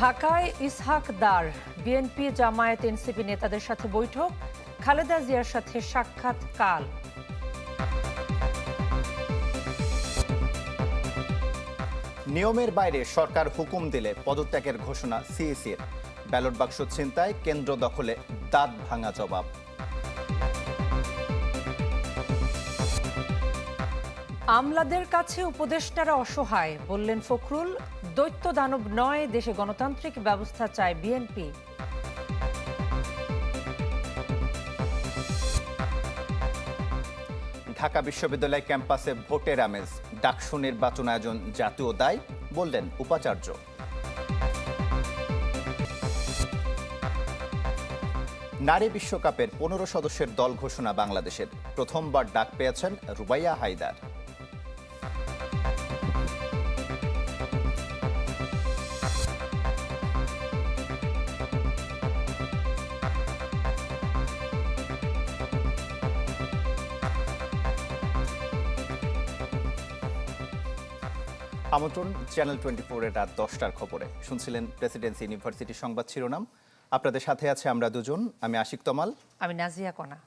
ঢাকায় ইসহাক দার BNP Jamaat NCP নেতাদের সাথে বৈঠক খালেদা জিয়ার সাথে সাক্ষাৎ কাল। নিয়মের বাইরে সরকার হুকুম দিলে পদত্যাগের ঘোষণা সিইসির। ব্যালট বাক্স ছিনতায় কেন্দ্র দখলে দাঁত ভাঙা জবাব। আমলাদের কাছে উপদেষ্টারা অসহায় বললেন ফখরুল। দৈত্য দানব নয়, দেশে গণতান্ত্রিক ব্যবস্থা চায় বিএনপি। ঢাকা বিশ্ববিদ্যালয় ক্যাম্পাসে ভোটের আমেজ, ডাকসু নির্বাচন আয়োজন জাতীয় দায়, বললেন উপাচার্য। নারী বিশ্বকাপের পনেরো সদস্যের দল ঘোষণা বাংলাদেশের। প্রথমবার ডাক পেয়েছেন রুবাইয়া হায়দার। আমন্ত্রণ চ্যানেল টোয়েন্টি ফোরের রাত দশটার খবরে। শুনছিলেন প্রেসিডেন্সি ইউনিভার্সিটি সংবাদ শিরোনাম। আপনাদের সাথে আছে আমরা দুজন। আমি আশিক তমাল। আমি নাজিয়া কণা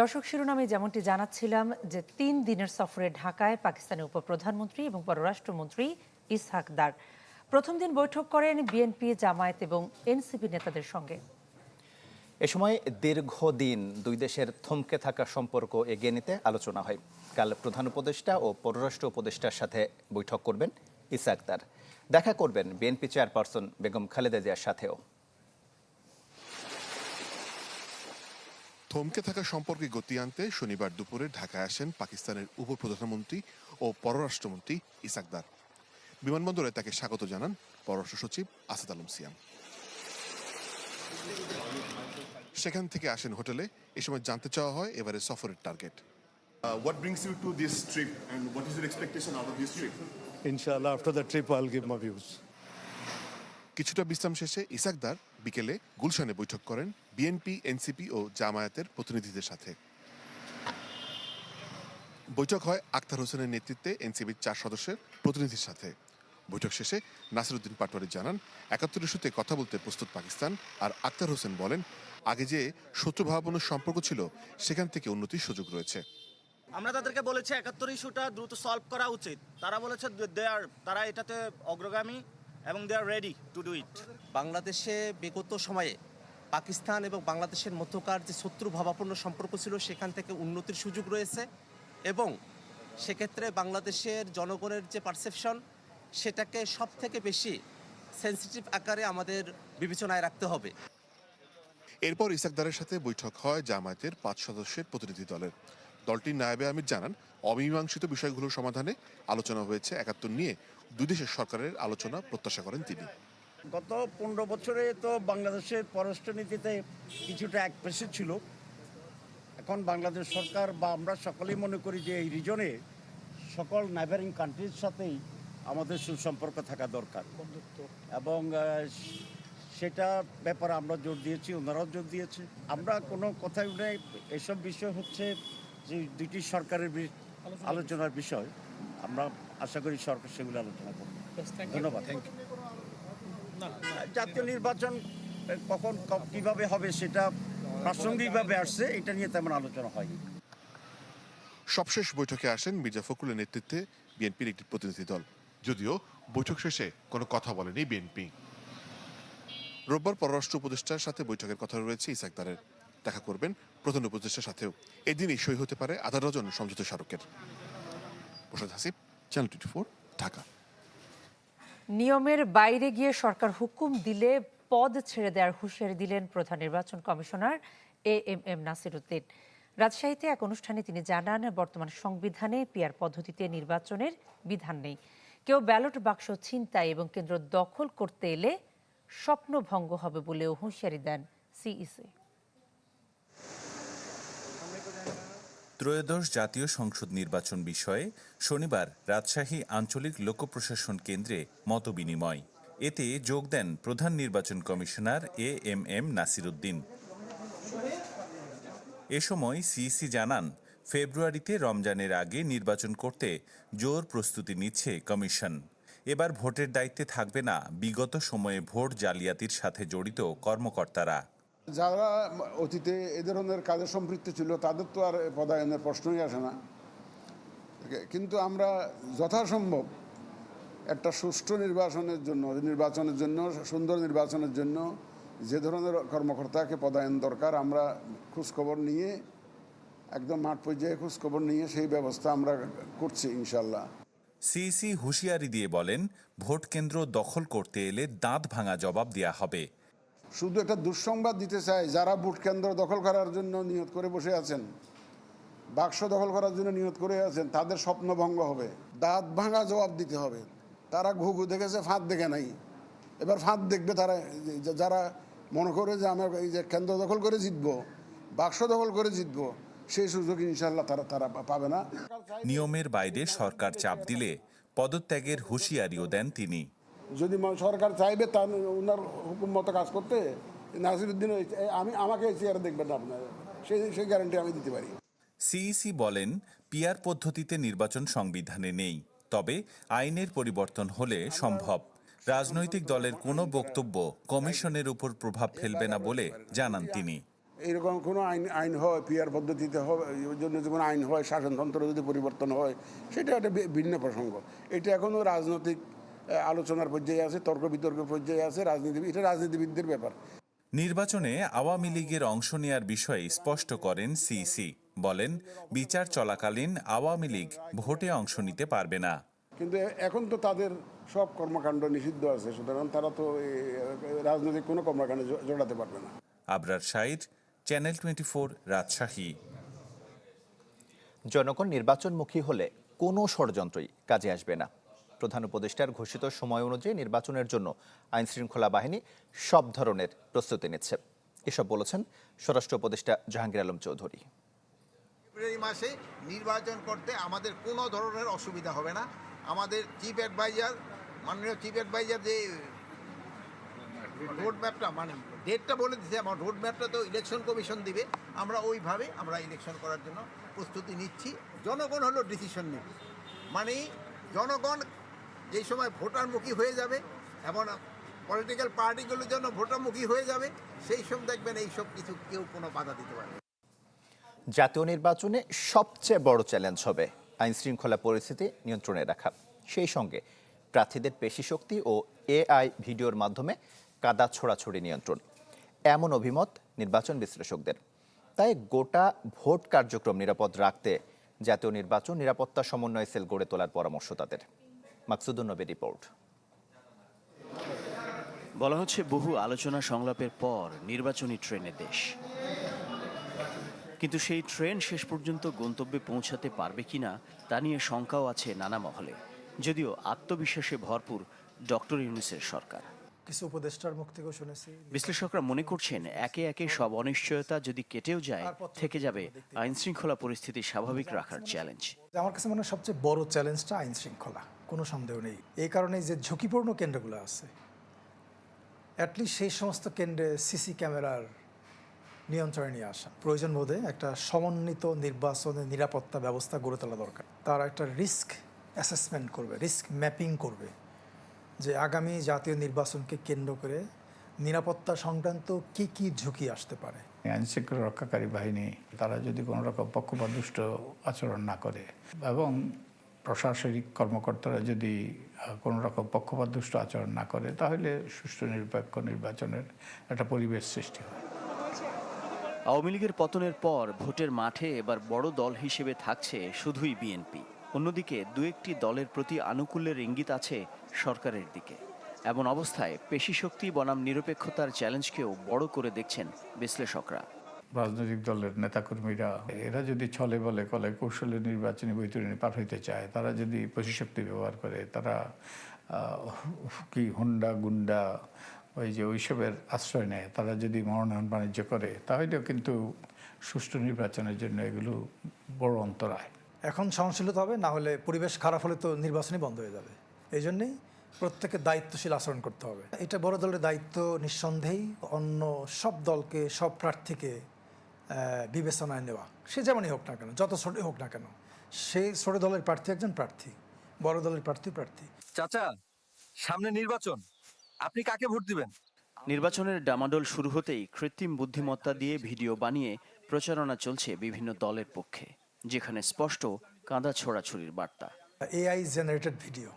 দর্শক শিরোনামে যেমনটি জানাচ্ছিলাম যে তিন দিনের সফরে ঢাকায় পাকিস্তানের উপপ্রধানমন্ত্রী এবং পররাষ্ট্রমন্ত্রী ইসহাক দার। প্রথম দিন বৈঠক করেন বিএনপি, জামায়াত এবং এনসিপি নেতাদের সঙ্গে। এ সময় দীর্ঘদিন দুই দেশের থমকে থাকা সম্পর্ক এগিয়ে নিতে আলোচনা হয়। কাল প্রধান উপদেষ্টা ও পররাষ্ট্র উপদেষ্টার সাথে বৈঠক করবেন ইসাক দার দেখা করবেন বিএনপি চেয়ারপারসন বেগম খালেদা জিয়ার সাথেও। থমকে থাকা সম্পর্কে গতি আনতে শনিবার দুপুরে ঢাকায় আসেন পাকিস্তানের উপপ্রধানমন্ত্রী ও পররাষ্ট্রমন্ত্রী ইসাকদার বিমানবন্দরে তাকে স্বাগত জানান পররাষ্ট্র সচিব আসাদ আলম সিয়াম। সেখান থেকে আসেন হোটেলে এ সময় জানতে চাওয়া হয় এবারে সফরের target Uh, what brings you to this trip and what is your expectation out of this trip? Inshallah, after the trip, I'll give my views. কিছুটা বিশ্রাম শেষে ইসাকদার বিকেলে গুলশানে বৈঠক করেন বিএনপি এনসিপি ও জামায়াতের প্রতিনিধিদের সাথে বৈঠক হয় আক্তার হোসেনের নেতৃত্বে এনসিপির চার সদস্যের প্রতিনিধির সাথে বৈঠক শেষে নাসিরুদ্দিন পাটোয়ারি জানান একাত্তর ইস্যুতে কথা বলতে প্রস্তুত পাকিস্তান। আর আক্তার হোসেন বলেন আগে যে শত্রুভাবাপন্ন সম্পর্ক ছিল সেখান থেকে উন্নতির সুযোগ রয়েছে। আমরা তাদেরকে বলেছি একাত্তর ইস্যুটা দ্রুত সলভ করা উচিত। তারা বলেছে দে আর তারা এটাতে অগ্রগামী এবং they are ready to do it বাংলাদেশে বিগত সময়ে পাকিস্তান এবং বাংলাদেশের মধ্যকার যে শত্রু ভাবাপন্ন সম্পর্ক ছিল সেখান থেকে উন্নতির সুযোগ রয়েছে। এবং সেক্ষেত্রে বাংলাদেশের জনগণের যে পারসেপশন সেটাকে সব থেকে বেশি সেন্সিটিভ আকারে আমাদের বিবেচনায় রাখতে হবে। এরপর ইসাকদারের সাথে বৈঠক হয় জামায়াতের পাঁচ সদস্যের প্রতিনিধি দলের। দলটির নায়েবে আমির জানান অমীমাংসিত বিষয়গুলোর সমাধানে আলোচনা হয়েছে একাত্তর নিয়ে। দুই দেশের সরকারের আলোচনা প্রত্যাশা করেন তিনি। গত পনেরো বছরে তো বাংলাদেশের পররাষ্ট্রনীতিতে কিছুটা এক পেশে ছিল। এখন বাংলাদেশ সরকার বা আমরা সকলেই মনে করি যে এই রিজনে সকল নাইবারিং কান্ট্রির সাথেই আমাদের সুসম্পর্ক থাকা দরকার। এবং সেটা ব্যাপারে আমরা জোর দিয়েছি ওনারাও জোর দিয়েছে। আমরা কোনো কথাই নেই এসব বিষয় হচ্ছে যে দুইটি সরকারের আলোচনার বিষয়। আমরা আশা করি সরকার সেগুলো আলোচনা করবে। ধন্যবাদ। থ্যাংক ইউ জাতীয় নির্বাচন কখন কীভাবে হবে সেটা প্রাসঙ্গিকভাবে আসছে এটা নিয়ে তেমন আলোচনা হয়নি। সবশেষ বৈঠকে আসেন মির্জা ফখরুলের নেতৃত্বে বিএনপির একটি প্রতিনিধি দল। যদিও বৈঠক শেষে কোনো কথা বলেনি বিএনপি। রোববার পররাষ্ট্র উপদেষ্টার সাথে বৈঠকের কথা রয়েছে ইসাকদারের দেখা করবেন প্রধান উপদেষ্টার সাথেও। এদিনই সই হতে পারে আধা ডজন সমঝোতা স্মারকের Hasib channel twenty four Dhaka. নিয়মের বাইরে গিয়ে সরকার হুকুম দিলে পদ ছেড়ে দেওয়ার হুঁশিয়ারি দিলেন প্রধান নির্বাচন commissioner A M M Nasiruddin রাজশাহীতে এক অনুষ্ঠানে তিনি জানান, বর্তমান সংবিধানে পিয়ার পদ্ধতিতে নির্বাচনের বিধান নেই। কেউ ব্যালট বাক্স ছিনতাই এবং কেন্দ্র দখল করতে এলে স্বপ্নভঙ্গ হবে বলেও হুঁশিয়ারি দেন সিইসি। ত্রয়োদশ জাতীয় সংসদ নির্বাচন বিষয়ে শনিবার রাজশাহী আঞ্চলিক লোক প্রশাসন কেন্দ্রে মতবিনিময়। এতে যোগ দেন প্রধান নির্বাচন commissioner A M M Nasiruddin. এ সময় সিইসি জানান ফেব্রুয়ারিতে রমজানের আগে নির্বাচন করতে জোর প্রস্তুতি নিচ্ছে কমিশন। এবার ভোটের দায়িত্বে থাকবে না, বিগত সময়ে ভোট জালিয়াতির সাথে জড়িত কর্মকর্তারা। যারা অতীতে এ ধরনের কাজে সম্পৃক্ত ছিল, তাদের তো আর পদায়নের প্রশ্নই আসে না। কিন্তু আমরা যথাসম্ভব একটা সুষ্ঠু নির্বাচনের জন্য নির্বাচনের জন্য, সুন্দর নির্বাচনের জন্য যে ধরনের কর্মকর্তাকে পদায়ন দরকার, আমরা খোঁজখবর নিয়ে একদম মাঠ পর্যায়ে খোঁজখবর নিয়ে সেই ব্যবস্থা আমরা করছি ইনশাল্লাহ সিইসি হুঁশিয়ারি দিয়ে বলেন ভোট কেন্দ্র দখল করতে এলে দাঁত ভাঙা জবাব দেয়া হবে। শুধু একটা দুঃসংবাদ দিতে চাই যারা ভোট কেন্দ্র দখল করার জন্য নিয়ত করে বসে আছেন বাক্স দখল করার জন্য নিয়ত করে আছেন তাদের স্বপ্ন ভঙ্গ হবে। দাঁত ভাঙা জবাব দিতে হবে। তারা ঘুঘু দেখেছে ফাঁদ দেখে নাই। এবার ফাঁদ দেখবে তারা যারা মনে করে যে আমরা এই যে কেন্দ্র দখল করে জিতবো বাক্স দখল করে জিতবো সেই সুযোগ ইনশাল্লাহ তারা তারা পাবে না। নিয়মের বাইরে সরকার চাপ দিলে পদত্যাগের হুঁশিয়ারিও দেন তিনি। যদি সরকার চাইবে তার ওনার হুকুম মতো কাজ করতে নাসিরুদ্দিন আমি আমাকে চেয়ারে দেখবেন না আপনার। সেই সেই গ্যারান্টি আমি দিতে পারি। সিইসি বলেন পিয়ার পদ্ধতিতে নির্বাচন সংবিধানে নেই তবে আইনের পরিবর্তন হলে সম্ভব। রাজনৈতিক দলের কোনো বক্তব্য কমিশনের উপর প্রভাব ফেলবে না বলে জানান তিনি। এইরকম কোনো আইন আইন হয় পিয়ার পদ্ধতিতে হবে জন্য যদি কোনো আইন হয় শাসনতন্ত্র যদি পরিবর্তন হয় সেটা একটা ভিন্ন প্রসঙ্গ। এটা এখনও রাজনৈতিক আলোচনার পর্যায়ে আছে তর্ক বিতর্কের পর্যায়ে আছে রাজনীতি এটা রাজনীতিবিদদের ব্যাপার। নির্বাচনে আওয়ামী লীগের অংশ নেয়ার বিষয়ে স্পষ্ট করেন সিইসি বলেন বিচার চলাকালীন আওয়ামী লীগ ভোটে অংশ নিতে পারবে না। কিন্তু এখন তো তাদের সব কর্মকাণ্ড নিষিদ্ধ আছে সুতরাং তারা তো রাজনৈতিক কোনো কর্মকাণ্ডে জড়াতে পারবে না। Abrar Sayeed channel twenty four Rajshahi জনগণ নির্বাচনমুখী হলে কোনো ষড়যন্ত্রই কাজে আসবে না। প্রধান উপদেষ্টার ঘোষিত সময় অনুযায়ী নির্বাচনের জন্য আইন শৃঙ্খলা বাহিনী সব ধরনের প্রস্তুতি নিচ্ছে। এসব বলেছেন স্বরাষ্ট্র উপদেষ্টা জাহাঙ্গীর আলম চৌধুরী। ফেব্রুয়ারি মাসে নির্বাচন করতে আমাদের কোনো ধরনের অসুবিধা হবে না। আমাদের চিফ অ্যাডভাইজার মাননীয় চিফ অ্যাডভাইজার যে রোড ম্যাপটা মানে ডেটটা বলে দিচ্ছে আমার রোড ম্যাপটা তো ইলেকশন কমিশন দিবে। আমরা ওইভাবে আমরা ইলেকশন করার জন্য প্রস্তুতি নিচ্ছি। জনগণ হলো ডিসিশন নেবে মানে জনগণ যেই সময় ভোটারমুখী হয়ে যাবে এবং পলিটিক্যাল পার্টিগুলোর জন্য ভোটারমুখী হয়ে যাবে, সেই সময় দেখবেন এইসব কিছু কেউ কোনো বাধা দিতে পারবে। জাতীয় নির্বাচনে সবচেয়ে বড় চ্যালেঞ্জ হবে আইন শৃঙ্খলা পরিস্থিতি নিয়ন্ত্রণে রাখা। সেই সঙ্গে প্রার্থীদের পেশি শক্তি ও এআই ভিডিওর মাধ্যমে কাদা ছোড়াছড়ি নিয়ন্ত্রণ। এমন অভিমত নির্বাচন বিশ্লেষকদের। তাই গোটা ভোট কার্যক্রম নিরাপদ রাখতে জাতীয় নির্বাচন নিরাপত্তা সমন্বয় সেল গড়ে তোলার পরামর্শ তাদের। মাকসুদুন নবী রিপোর্ট। বলা হচ্ছে বহু আলোচনা সংলাপের পর নির্বাচনী ট্রেনে দেশ। কিন্তু সেই ট্রেন শেষ পর্যন্ত গন্তব্যে পৌঁছাতে পারবে কিনা তা নিয়ে শঙ্কাও আছে নানা মহলে। যদিও আত্মবিশ্বাসে ভরপুর ডক্টর ইউনুসের সরকার। কিছু উপদেষ্টার মুখ থেকেও শুনেছি। বিশ্লেষকরা মনে করছেন একে একে সব অনিশ্চয়তা যদি কেটেও যায় থেকে যাবে আইন শৃঙ্খলা পরিস্থিতি স্বাভাবিক রাখার চ্যালেঞ্জ আমার কাছে মনে হয় সবচেয়ে বড় চ্যালেঞ্জটা আইন শৃঙ্খলা কোনো সন্দেহ নেই। এই কারণে যে ঝুঁকিপূর্ণ কেন্দ্রগুলো আছে অ্যাটলিস্ট সেই সমস্ত কেন্দ্রে সিসি ক্যামেরার নিয়ন্ত্রণে নিয়ে আসা। প্রয়োজন বোধে একটা সমন্বিত নির্বাচনের নিরাপত্তা ব্যবস্থা গড়ে তোলা দরকার। তারা একটা রিস্ক অ্যাসেসমেন্ট করবে রিস্ক ম্যাপিং করবে। যে আগামী জাতীয় নির্বাচনকে কেন্দ্র করে নিরাপত্তা সংক্রান্ত কি কি ঝুঁকি আসতে পারে? আইন শৃঙ্খলা রক্ষাকারী বাহিনী তারা যদি কোনো রকম পক্ষপাতদুষ্ট আচরণ না করে এবং প্রশাসনিক কর্মকর্তারা যদি কোনো রকম পক্ষপাতদুষ্ট আচরণ না করে তাহলে সুষ্ঠু নিরপেক্ষ নির্বাচনের একটা পরিবেশ সৃষ্টি হয়। আওয়ামী লীগের পতনের পর ভোটের মাঠে এবার বড় দল হিসেবে থাকছে শুধুই বিএনপি। অন্যদিকে দু একটি দলের প্রতি আনুকূল্যের ইঙ্গিত আছে সরকারের দিকে। এমন অবস্থায় পেশি শক্তি বনাম নিরপেক্ষতার চ্যালেঞ্জকেও বড় করে দেখছেন বিশ্লেষকরা। রাজনৈতিক দলের নেতাকর্মীরা, এরা যদি ছলে বলে, কলে কৌশলে নির্বাচনী বৈতরণী পার হইতে চায়, তারা যদি প্রশিশক্তি ব্যবহার করে, তারা কি হুন্ডা, গুন্ডা, ওই যে ওইসবের আশ্রয় নেয়, তারা যদি মনোনয়ন বাণিজ্য করে, তাহলেও কিন্তু সুষ্ঠু নির্বাচনের জন্য এগুলো বড় অন্তরায়। এখন সহনশীলতা হবে না হলে পরিবেশ খারাপ হলে তো নির্বাচনই বন্ধ হয়ে যাবে। এই জন্যেই প্রত্যেকে দায়িত্বশীল আচরণ করতে হবে। এটা বড় দলের দায়িত্ব নিঃসন্দেহেই অন্য সব দলকে সব প্রার্থীকে বিবেচনায় নেওয়া। সে যেমনই হোক না কেন যত ছোটই হোক না কেন সে ছোট দলের প্রার্থী একজন প্রার্থী বড় দলের প্রার্থী প্রার্থী। চাচা সামনে নির্বাচন আপনি কাকে ভোট দিবেন? নির্বাচনের ডামাডোল শুরু হতেই কৃত্রিম বুদ্ধিমত্তা দিয়ে ভিডিও বানিয়ে প্রচারণা চলছে বিভিন্ন দলের পক্ষে। যেখানে স্পষ্ট কাঁদা ছোড়াছুরির বার্তা। এআই জেনারেটেড ভিডিও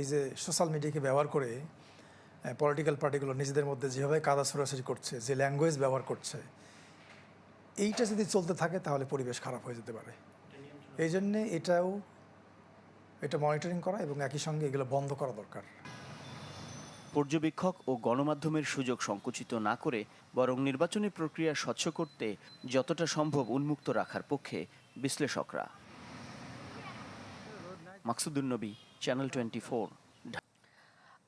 এই যে সোশ্যাল মিডিয়াকে ব্যবহার করে পলিটিক্যাল পার্টিগুলো নিজেদের মধ্যে যেভাবে কাদা ছোড়াছুরি করছে যে ল্যাঙ্গুয়েজ ব্যবহার করছে এইটা যদি চলতে থাকে তাহলে পরিবেশ খারাপ হয়ে যেতে পারে। এই জন্যে এটাও এটা মনিটরিং করা এবং একই সঙ্গে এগুলো বন্ধ করা দরকার। পর্যবেক্ষক ও গণমাধ্যমের সুযোগ সংকুচিত না করে বরং নির্বাচনী প্রক্রিয়া স্বচ্ছ করতে যতটা সম্ভব উন্মুক্ত রাখার পক্ষে বিশ্লেষকরা।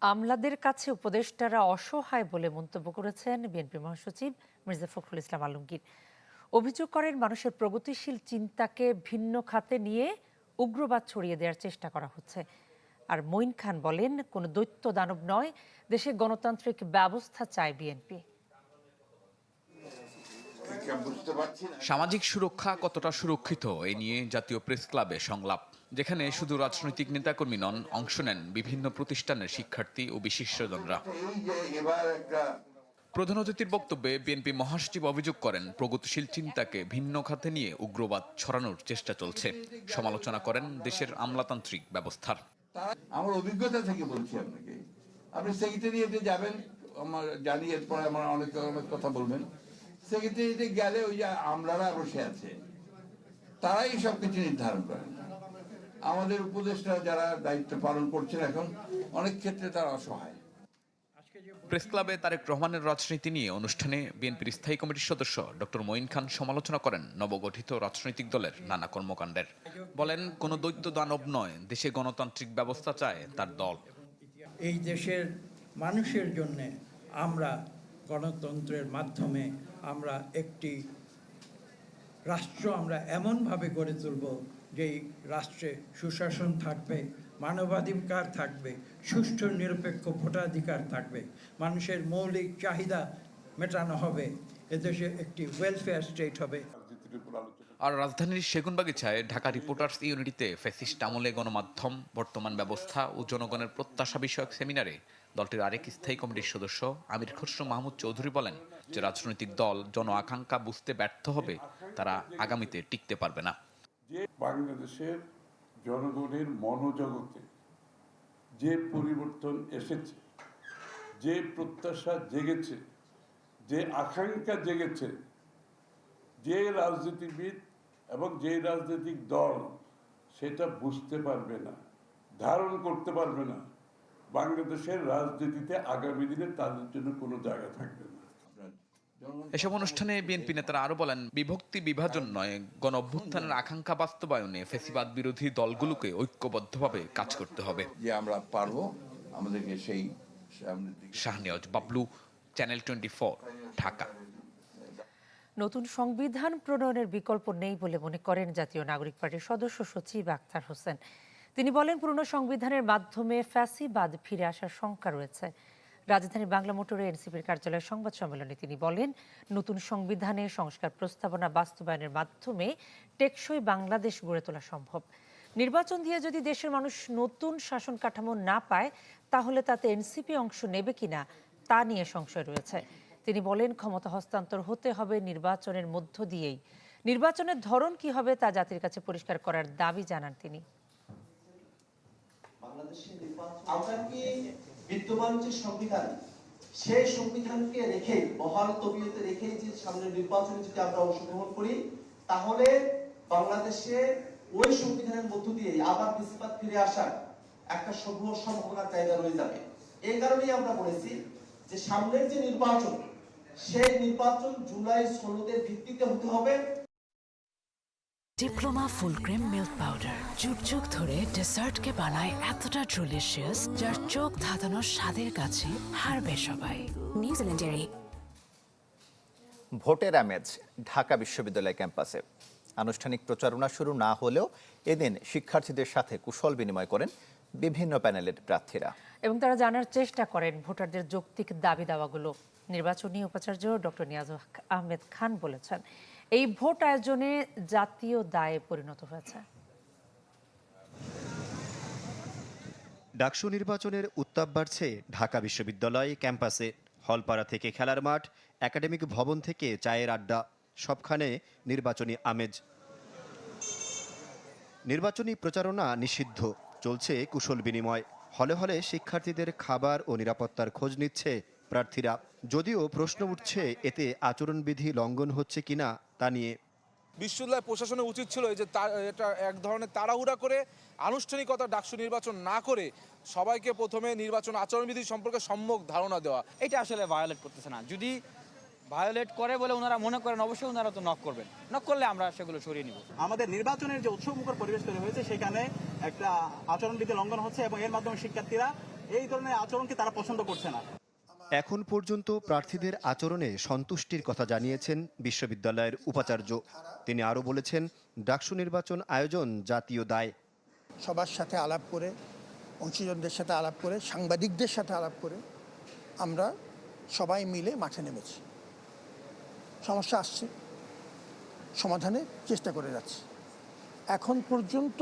আমলাদের কাছে উপদেষ্টারা অসহায় বলে মন্তব্য করেছেন বিএনপি মহাসচিব মির্জা ফখরুল ইসলাম আলমগীর। অভিযোগ করেন, মানুষের প্রগতিশীল চিন্তাকে ভিন্ন খাতে নিয়ে উগ্রবাদ ছড়িয়ে দেওয়ার চেষ্টা করা হচ্ছে। আর মঈন খান বলেন, কোনো দৈত্য দানব নয়, দেশে গণতান্ত্রিক ব্যবস্থা চায় বিএনপি। সামাজিক সুরক্ষা কতটা সুরক্ষিত? এ নিয়ে জাতীয় প্রেস ক্লাবে সংলাপ। যেখানে শুধু রাজনৈতিক নেতাকর্মী নন অংশ নেন বিভিন্ন প্রতিষ্ঠানের শিক্ষার্থী ও বিশিষ্টজনরা প্রধান অতিথির বক্তব্যে বিএনপি মহাসচিব অভিযোগ করেন প্রগতিশীল চিন্তাকে ভিন্ন খাতে নিয়ে উগ্রবাদ ছড়ানোর চেষ্টা চলছে। সমালোচনা করেন দেশের আমলাতান্ত্রিক ব্যবস্থার। আমার অভিজ্ঞতা থেকে বলছি আপনাকে। আপনি সেক্রেটারিয়েটে যাবেন আমার জানি এরপরে আমার অনেক অনেক কথা বলবেন। সেক্রেটারিয়েটে গেলে ওই যে আমলারা বসে আছে তারাই সব কিছু নির্ধারণ করেন আমাদের উপদেষ্টা যারা দায়িত্ব পালন করছেন এখন অনেক ক্ষেত্রে তারা অসহায়। প্রেস ক্লাবে তারেক রহমানের রাজনীতি নিয়ে অনুষ্ঠানে বিএনপির স্থায়ী কমিটির সদস্য ডক্টর মঈন খান সমালোচনা করেন নবগঠিত রাজনৈতিক দলের নানা কর্মকাণ্ডের। বলেন কোনো দৈত্য দানব নয় দেশে গণতান্ত্রিক ব্যবস্থা চায় তার দল। এই দেশের মানুষের জন্যে আমরা গণতন্ত্রের মাধ্যমে আমরা একটি রাষ্ট্র আমরা এমনভাবে গড়ে তুলব যেই রাষ্ট্রে সুশাসন থাকবে, মানবাধিকার থাকবে, সুষ্ঠু, নিরপেক্ষ ভোটাধিকার থাকবে, মানুষের মৌলিক চাহিদা মেটানো হবে, এদেশে একটি ওয়েলফেয়ার স্টেট হবে। আর রাজধানীর সেগুনবাগিচায় ঢাকা রিপোর্টার্স ইউনিটিতে ফ্যাসিস্ট আমলে গণমাধ্যম, বর্তমান ব্যবস্থা ও জনগণের প্রত্যাশা বিষয়ক সেমিনারে দলটির আরেক স্থায়ী কমিটির সদস্য আমির খসরু মাহমুদ চৌধুরী বলেন যে রাজনৈতিক দল, জন আকাঙ্ক্ষা বুঝতে ব্যর্থ হবে, তারা আগামীতে টিকতে পারবে না। যে বাংলাদেশের জনগণের মনোজগতে যে পরিবর্তন এসেছে, যে প্রত্যাশা জেগেছে, যে আকাঙ্ক্ষা জেগেছে, যে রাজনীতিবিদ এবং যে রাজনৈতিক দল সেটা বুঝতে পারবে না, ধারণ করতে পারবে না। বাংলাদেশের রাজনীতিতে আগামী দিনে তাদের জন্য কোনো জায়গা থাকবে না। এসব অনুষ্ঠানে বিএনপি নেতারা আরও বলেন বিভক্তি বিভাজন নয় গণ অভ্যুত্থানের আকাঙ্ক্ষা বাস্তবায়নে ফেসিবাদ বিরোধী দলগুলোকে ঐক্যবদ্ধভাবে কাজ করতে হবে। যে আমরা পারব আমাদেরকে সেই শাহনিয়াজ বাবলু চ্যানেল টোয়েন্টি ঢাকা। নতুন সংবিধান প্রণয়নের বিকল্প নেই বলে মনে করেন জাতীয় নাগরিক পার্টির সদস্য সচিব আখতার হোসেন। তিনি বলেন পুরনো সংবিধানের মাধ্যমে ফ্যাসিবাদ ফিরে আসার শঙ্কা রয়েছে। রাজধানী বাংলা মোটরে এনসিপির কার্যালয়ের সংবাদ সম্মেলনে তিনি বলেন, নতুন সংবিধানে সংস্কার প্রস্তাবনা বাস্তবায়নের মাধ্যমে টেকসই বাংলাদেশ গড়ে তোলা সম্ভব। নির্বাচন দিয়ে যদি দেশের মানুষ নতুন শাসন কাঠামো না পায়, তাহলে তাতে এনসিপি অংশ নেবে কিনা, তা নিয়ে সংশয় রয়েছে। তিনি বলেন, ক্ষমতা হস্তান্তর হতে হবে নির্বাচনের মধ্য দিয়েই। নির্বাচনের ধরন কি হবে তা জাতির কাছে পরিষ্কার করার দাবি জানান তিনি। কি বিদ্যমান যে সংবিধান, সেই সংবিধানকে রেখে বহাল তবিয়তে রেখে যে সামনে নির্বাচনে যদি আমরা অংশগ্রহণ করি, তাহলে বাংলাদেশে ওই সংবিধানের মধ্য দিয়ে আবার বেশিরভাগ ফিরে আসার একটা সম্ভব সম্ভাবনার জায়গা রয়ে যাবে। এই কারণেই আমরা বলেছি যে সামনের যে নির্বাচন, সেই নির্বাচন জুলাই সনদের ভিত্তিতে হতে হবে। Diploma full cream milk powder যুগ যুগ ধরে ডেসার্টকে বানায় এতটা ডেলিশিয়াস যার চোখ ধাঁধানোর স্বাদের কাছে হারবে সবাই। নিউজিল্যান্ডেরই ভোটের আমেজ ঢাকা বিশ্ববিদ্যালয় ক্যাম্পাসে। আনুষ্ঠানিক প্রচারণা শুরু না হলেও এদিন শিক্ষার্থীদের সাথে কুশল বিনিময় করেন বিভিন্ন প্যানেলের প্রার্থীরা। এবং তারা জানার চেষ্টা করেন ভোটারদের যৌক্তিক দাবি দাওয়াগুলো নির্বাচনী উপাচার্য ডক্টর নিয়াজ আহমেদ খান বলেছেন এই ভোট আয়োজনে জাতীয় দায়ে পরিণত হয়েছে। ডাকসু নির্বাচনের উত্তাপ বাড়ছে ঢাকা বিশ্ববিদ্যালয় ক্যাম্পাসে। হলপাড়া থেকে খেলার মাঠ, একাডেমিক ভবন থেকে চায়ের আড্ডা, সবখানে নির্বাচনী আমেজ। নির্বাচনী প্রচারণা নিষিদ্ধ, চলছে কুশল বিনিময়। হলে হলে শিক্ষার্থীদের খাবার ও নিরাপত্তার খোঁজ নিচ্ছে প্রার্থীরা। যদিও প্রশ্ন উঠছে, এতে আচরণবিধি লঙ্ঘন হচ্ছে কিনা তা নিয়ে। বিশ্ববিদ্যালয় প্রশাসনের উচিত ছিল এই যে এটা এক ধরনের তাড়াহুড়া করে আনুষ্ঠানিকতা ডাকসু নির্বাচন না করে সবাইকে প্রথমে নির্বাচন আচরণবিধি সম্পর্কে সম্যক ধারণা দেওয়া। এটা আসলে ভায়োলেট করতেছে না। যদি ভায়োলেট করে বলে ওনারা মনে করেন অবশ্যই ওনারা তো নক করবেন। নক করলে আমরা সেগুলো সরিয়ে নিব। আমাদের নির্বাচনের যে উৎসবমুখর পরিবেশ তৈরি হয়েছে সেখানে একটা আচরণবিধি লঙ্ঘন হচ্ছে এবং এর মাধ্যমে শিক্ষার্থীরা এই ধরনের আচরণকে তারা পছন্দ করছে না। এখন পর্যন্ত প্রার্থীদের আচরণে সন্তুষ্টির কথা জানিয়েছেন বিশ্ববিদ্যালয়ের উপাচার্য। তিনি আরও বলেছেন, ডাকসু নির্বাচন আয়োজন জাতীয় দায়। সবার সাথে আলাপ করে, অংশীজনদের সাথে আলাপ করে, সাংবাদিকদের সাথে আলাপ করে আমরা সবাই মিলে মাঠে নেমেছি। সমস্যা আসছে, সমাধানের চেষ্টা করে যাচ্ছি। এখন পর্যন্ত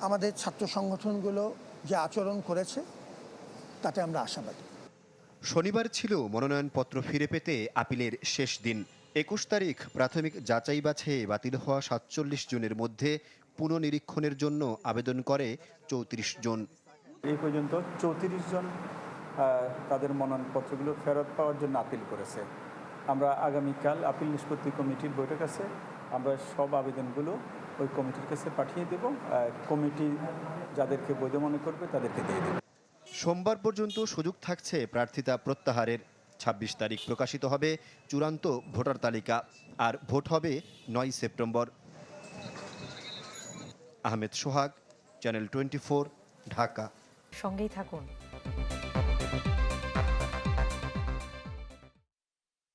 আমাদের ছাত্র সংগঠনগুলো যে আচরণ করেছে, তাতে আমরা আশাবাদী। শনিবার ছিল মনোনয়নপত্র ফিরে পেতে আপিলের শেষ দিন। একুশ তারিখ প্রাথমিক যাচাই বাছে বাতিল হওয়া সাতচল্লিশ জনের মধ্যে পুনঃনিরীক্ষণের জন্য আবেদন করে চৌত্রিশ জন। এই পর্যন্ত চৌত্রিশ জন তাদের মনোনয়নপত্রগুলো ফেরত পাওয়ার জন্য আপিল করেছে। আমরা আগামীকাল আপিল নিষ্পত্তি কমিটির বৈঠক আছে। আমরা সব আবেদনগুলো ওই কমিটির কাছে পাঠিয়ে দেব। কমিটি যাদেরকে বৈধ মনে করবে তাদেরকে দিয়ে দেবে। সোমবার পর্যন্ত সুযোগ থাকছে, প্রার্থিতা প্রত্যাহারের। ২৬ তারিখ প্রকাশিত হবে চূড়ান্ত ভোটার তালিকা, আর ভোট হবে নয় September. Ahmed Sohag, channel twenty Dhaka. সঙ্গেই থাকুন।